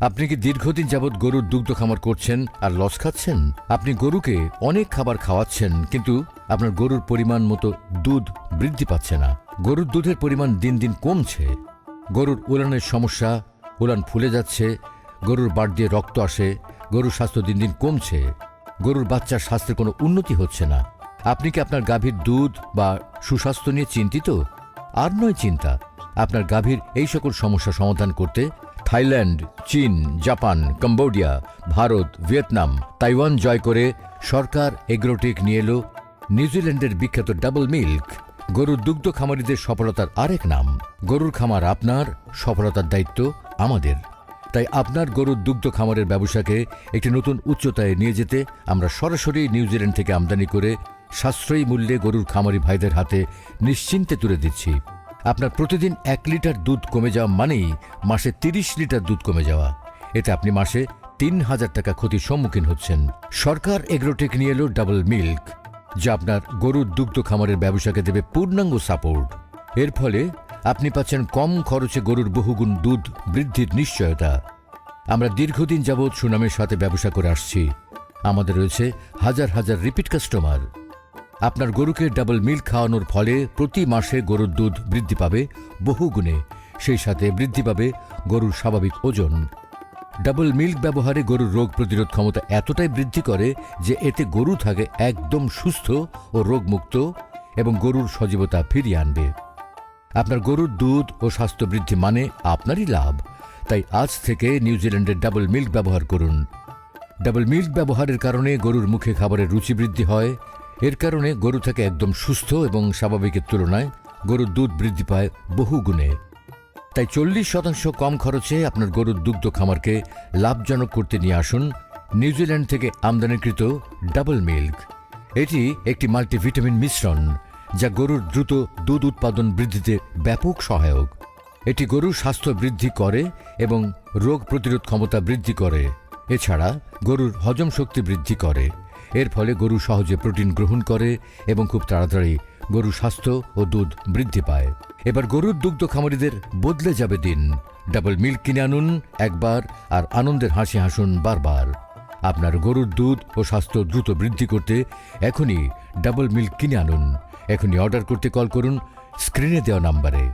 আপনি কি দীর্ঘদিন যাবৎ গরুর দুগ্ধ খামার করছেন আর লস খাচ্ছেন? আপনি গরুকে অনেক খাবার খাওয়াচ্ছেন, কিন্তু আপনার গরুর পরিমাণ মতো দুধ বৃদ্ধি পাচ্ছে না। গরুর দুধের পরিমাণ দিন দিন কমছে। গরুর উলানের সমস্যা, উলান ফুলে যাচ্ছে, গরুর বাট দিয়ে রক্ত আসে, গরুর স্বাস্থ্য দিন দিন কমছে। গরুর বাচ্চার স্বাস্থ্যের কোনো উন্নতি হচ্ছে না। আপনি কি আপনার গাভীর দুধ বা সুস্বাস্থ্য নিয়ে চিন্তিত? আর নয় চিন্তা, আপনার গাভীর এই সকল সমস্যা সমাধান করতে থাইল্যান্ড, চীন, Japan, Cambodia, Bharat, Vietnam, Taiwan জয় করে সরকার এগ্রোটেক নিয়ে এলো নিউজিল্যান্ডের বিখ্যাত ডাবল মিল্ক, গরুর দুগ্ধ খামারিদের সফলতার আরেক নাম। গরুর খামার আপনার, সফলতার দায়িত্ব আমাদের। তাই আপনার গরুর দুগ্ধ খামারের ব্যবসাকে একটি নতুন উচ্চতায় নিয়ে যেতে আমরা সরাসরি নিউজিল্যান্ড থেকে আমদানি করে সাশ্রয়ী মূল্যে গরুর খামারি ভাইদের হাতে নিশ্চিন্তে তুলে দিচ্ছি। আপনার প্রতিদিন এক লিটার দুধ কমে যাওয়া মানেই মাসে তিরিশ লিটার দুধ কমে যাওয়া। এতে আপনি মাসে তিন হাজার টাকা ক্ষতির সম্মুখীন হচ্ছেন। সরকার এগ্রোটেক নিয়ে এলো ডাবল মিল্ক, যা আপনার গরুর দুগ্ধ খামারের ব্যবসাকে দেবে পূর্ণাঙ্গ সাপোর্ট। এর ফলে আপনি পাচ্ছেন কম খরচে গরুর বহুগুণ দুধ বৃদ্ধির নিশ্চয়তা। আমরা দীর্ঘদিন যাবৎ সুনামের সাথে ব্যবসা করে আসছি। আমাদের রয়েছে হাজার হাজার রিপিট কাস্টমার আপনার গরুকে ডাবল মিল্ক খাওয়ানোর ফলে প্রতি মাসে গরুর দুধ বৃদ্ধি পাবে বহুগুণে সেই সাথে বৃদ্ধি পাবে গরুর স্বাভাবিক ওজন। ডাবল মিল্ক ব্যবহারে গরুর রোগ প্রতিরোধ ক্ষমতা এতটাই বৃদ্ধি করে যে এতে গরু থাকে একদম সুস্থ ও রোগমুক্ত এবং গরুর সজীবতা ফিরিয়ে আনবে। আপনার গরুর দুধ ও স্বাস্থ্য বৃদ্ধি মানে আপনারই লাভ। তাই আজ থেকে নিউজিল্যান্ডের ডাবল মিল্ক ব্যবহার করুন। ডাবল মিল্ক ব্যবহারের কারণে গরুর মুখে খাবারের রুচি বৃদ্ধি হয় এর কারণে গরু থাকে একদম সুস্থ এবং স্বাভাবিকের তুলনায় গরুর দুধ বৃদ্ধি পায় বহু গুণে তাই চল্লিশ শতাংশ কম খরচে আপনার গরুর দুগ্ধ খামারকে লাভজনক করতে নিয়ে আসুন নিউজিল্যান্ড থেকে আমদানিকৃত ডাবল মিল্ক। এটি একটি মাল্টিভিটামিন মিশ্রণ যা গরুর দ্রুত দুধ উৎপাদন বৃদ্ধিতে ব্যাপক সহায়ক। এটি গরুর স্বাস্থ্য বৃদ্ধি করে এবং রোগ প্রতিরোধ ক্ষমতা বৃদ্ধি করে। এছাড়া গরুর হজম শক্তি বৃদ্ধি করে। এর ফলে গরু সহজে প্রোটিন গ্রহণ করে এবং খুব তাড়াতাড়ি গরুর স্বাস্থ্য ও দুধ বৃদ্ধি পায়। এবার গরুর দুগ্ধ খামারিদের বদলে যাবে দিন। ডাবল মিল্ক কিনে আনুন একবার আর আনন্দের হাসি হাসুন বারবার। আপনার গরুর দুধ ও স্বাস্থ্য দ্রুত বৃদ্ধি করতে এখনই ডাবল মিল্ক কিনে আনুন। এখনই অর্ডার করতে কল করুন স্ক্রিনে দেওয়া নাম্বারে।